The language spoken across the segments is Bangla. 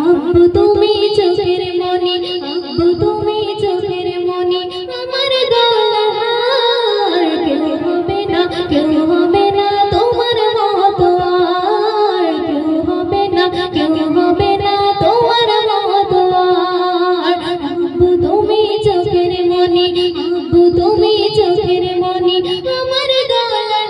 আব্বু তুমি চোখের মনি, আব্বু তুমি চোখের মনি, আমার গলার কেউ হবে না, কেউ হবে না তোমার মতো আর। কেউ হবে না, কেউ হবে না তোমার মতো আর। আব্বু তুমি চোখের মনি, আব্বু তুমি চোখের মনি, আমার গলার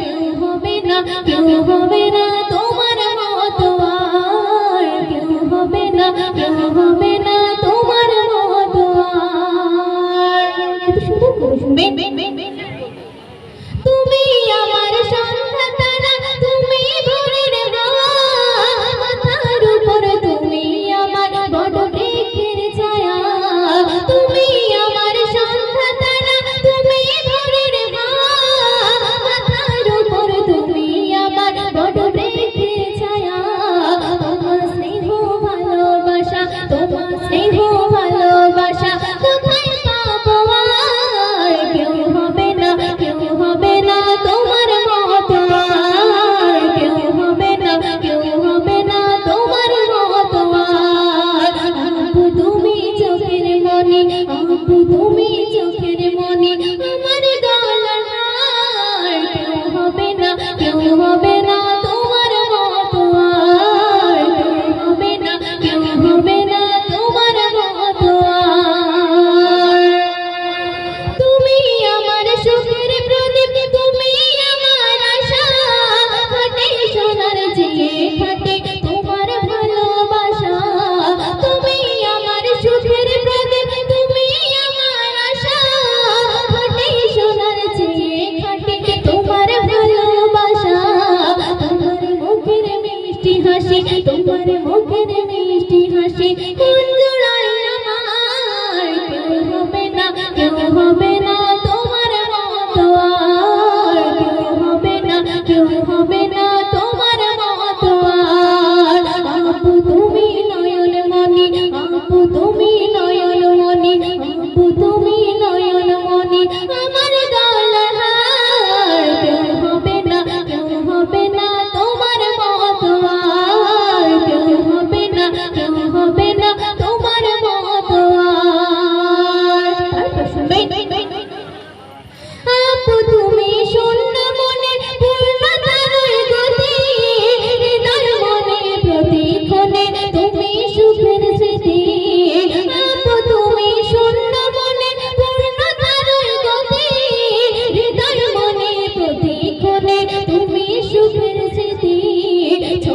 কেউ হবে না, কেউ হবে না bem, bem তুমি আপু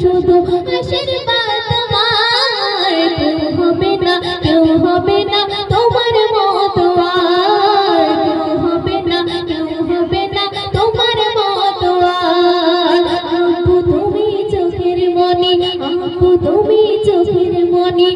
শুধু আশীর্বাদ তোমার কেউ হবে না, কেউ হবে না তোমার মতো আর। কেউ হবে না, কেউ হবে না তোমার মতো আর। তুমি চোখের মনি তুমি চোখের মনি